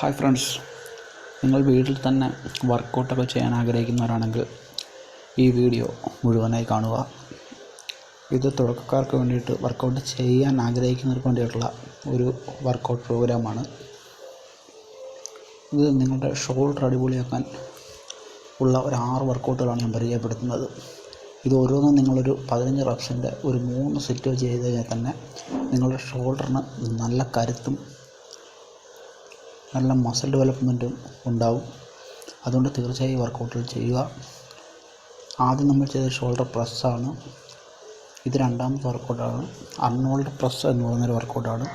Hi friends നിങ്ങൾ വീട്ടിൽ തന്നെ വർക്കൗട്ടൊക്കെ ചെയ്യാൻ ആഗ്രഹിക്കുന്നവരാണെങ്കിൽ ഈ വീഡിയോ മുഴുവനായി കാണുക. ഇത് തുടക്കക്കാർക്ക് വേണ്ടിയിട്ട് വർക്കൗട്ട് ചെയ്യാൻ ആഗ്രഹിക്കുന്നവർക്ക് വേണ്ടിയിട്ടുള്ള ഒരു വർക്കൗട്ട് പ്രോഗ്രാമാണ് ഇത് നിങ്ങളുടെ ഷോൾഡർ അടിപൊളിയാക്കാൻ ഉള്ള ഒരു ആറ് വർക്കൗട്ടുകളാണ് ഞാൻ പരിചയപ്പെടുത്തുന്നത്. ഇത് ഓരോന്നും നിങ്ങളൊരു പതിനഞ്ച് റപ്സിന്റെ ഒരു മൂന്ന് സെറ്റ് ചെയ്ത് കഴിഞ്ഞാൽ തന്നെ നിങ്ങളുടെ ഷോൾഡറിന് നല്ല കരുത്തും നല്ല മസിൽ ഡെവലപ്മെന്റും ഉണ്ടാവും. അതുകൊണ്ട് തീർച്ചയായും വർക്കൗട്ടുകൾ ചെയ്യുക. ആദ്യം നമ്മൾ ചെയ്ത ഷോൾഡർ പ്രസ്സാണ് ഇത് രണ്ടാമത്തെ വർക്കൗട്ടാണ് അർണോൾഡ് പ്രസ് എന്ന് പറയുന്നൊരു വർക്കൗട്ടാണ്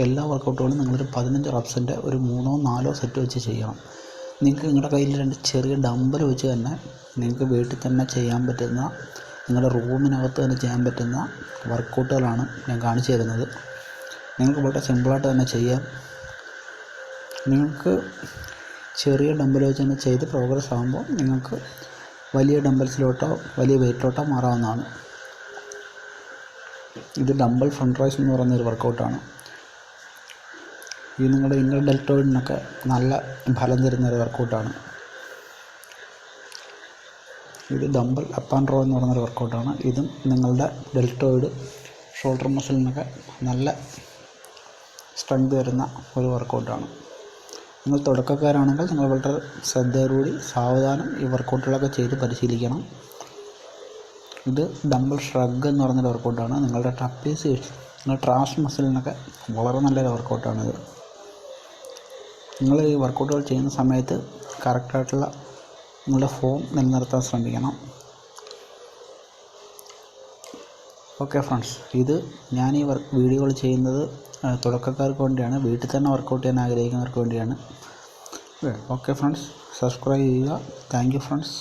എല്ലാ വർക്കൗട്ടുകളും നിങ്ങളൊരു പതിനഞ്ച് റബ്സിന്റെ ഒരു മൂന്നോ നാലോ സെറ്റ് വെച്ച് ചെയ്യണം. നിങ്ങൾക്ക് നിങ്ങളുടെ കയ്യിൽ രണ്ട് ചെറിയ ഡമ്പൽ വെച്ച് തന്നെ നിങ്ങൾക്ക് വീട്ടിൽ തന്നെ ചെയ്യാൻ പറ്റുന്ന നിങ്ങളുടെ റൂമിനകത്ത് തന്നെ ചെയ്യാൻ പറ്റുന്ന വർക്കൗട്ടുകളാണ് ഞാൻ കാണിച്ചു തരുന്നത്. നിങ്ങൾക്ക് വളരെ സിമ്പിളായിട്ട് തന്നെ ചെയ്യാം. നിങ്ങൾക്ക് ചെറിയ ഡമ്പൽ വെച്ച് തന്നെ ചെയ്ത് പ്രോഗ്രസ് ആകുമ്പോൾ നിങ്ങൾക്ക് വലിയ ഡമ്പൽസിലോട്ടോ വലിയ വെയിറ്റിലോട്ടോ മാറാവുന്നതാണ്. ഇത് ഡമ്പൽ ഫ്രണ്ട് റൈസ് എന്ന് പറയുന്ന ഒരു വർക്കൗട്ടാണ് ഇത് നിങ്ങളുടെ ഇന്നർ ഡെൽറ്റോയിഡിനൊക്കെ നല്ല ഫലം തരുന്ന ഒരു വർക്കൗട്ടാണ് ഇത് ഡമ്പൽ അപ്പ് ആൻഡ് റോ എന്ന് പറയുന്നൊരു വർക്കൗട്ടാണ് ഇതും നിങ്ങളുടെ ഡെൽറ്റോയിഡ് ഷോൾഡർ മസിലിനൊക്കെ നല്ല സ്ട്രെങ്ത് തരുന്ന ഒരു വർക്കൗട്ടാണ് നിങ്ങൾ തുടക്കക്കാരാണെങ്കിൽ നിങ്ങൾ വളരെ ശ്രദ്ധയോടുകൂടി സാവധാനം ഈ വർക്കൗട്ടുകളൊക്കെ ചെയ്ത് പരിശീലിക്കണം. ഇത് ഡംബിൾ ഷ്രഗ് എന്ന് പറയുന്നൊരു വർക്കൗട്ടാണ് നിങ്ങളുടെ ടപ്പീസ് നിങ്ങളുടെ ട്രാസ് മസിലിനൊക്കെ വളരെ നല്ലൊരു വർക്കൗട്ടാണിത് നിങ്ങൾ ഈ വർക്കൗട്ടുകൾ ചെയ്യുന്ന സമയത്ത് കറക്റ്റായിട്ടുള്ള നിങ്ങളുടെ ഫോം നിലനിർത്താൻ ശ്രമിക്കണം. Okay friends. ഇത് ഞാൻ ഈ വർക്ക് വീഡിയോകൾ ചെയ്യുന്നത് തുടക്കക്കാർക്ക് വേണ്ടിയാണ് വീട്ടിൽ തന്നെ വർക്കൗട്ട് ചെയ്യാൻ ആഗ്രഹിക്കുന്നവർക്ക് വേണ്ടിയാണ്. Okay friends. സബ്സ്ക്രൈബ് ചെയ്യുക. Thank you friends.